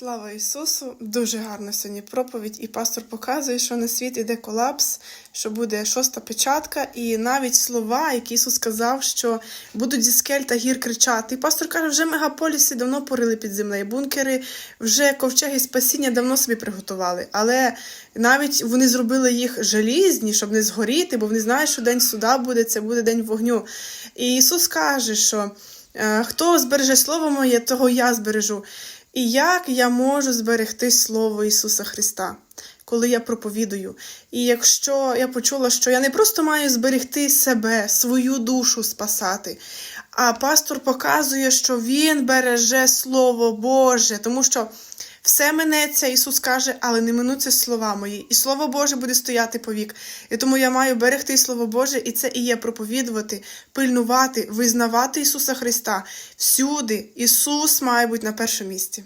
Слава Ісусу! Дуже гарна сьогодні проповідь, і пастор показує, що на світ іде колапс, що буде шоста печатка, і навіть слова, які Ісус сказав, що будуть зі скель та гір кричати. І пастор каже, вже мегаполіси давно порили під землею, бункери, вже ковчеги спасіння давно собі приготували. Але навіть вони зробили їх желізні, щоб не згоріти, бо вони знають, що день суда буде, це буде день вогню. І Ісус каже, що е, хто збереже слово моє, того я збережу. І як я можу зберегти Слово Ісуса Христа, коли я проповідую? І якщо я почула, що я не просто маю зберегти себе, свою душу спасати, а пастор показує, що Він береже Слово Боже, тому що все минеться, Ісус каже, але не минуться слова мої, і Слово Боже буде стояти повік. І тому я маю берегти Слово Боже, і це і є проповідувати, пильнувати, визнавати Ісуса Христа. Всюди Ісус має бути на першому місці.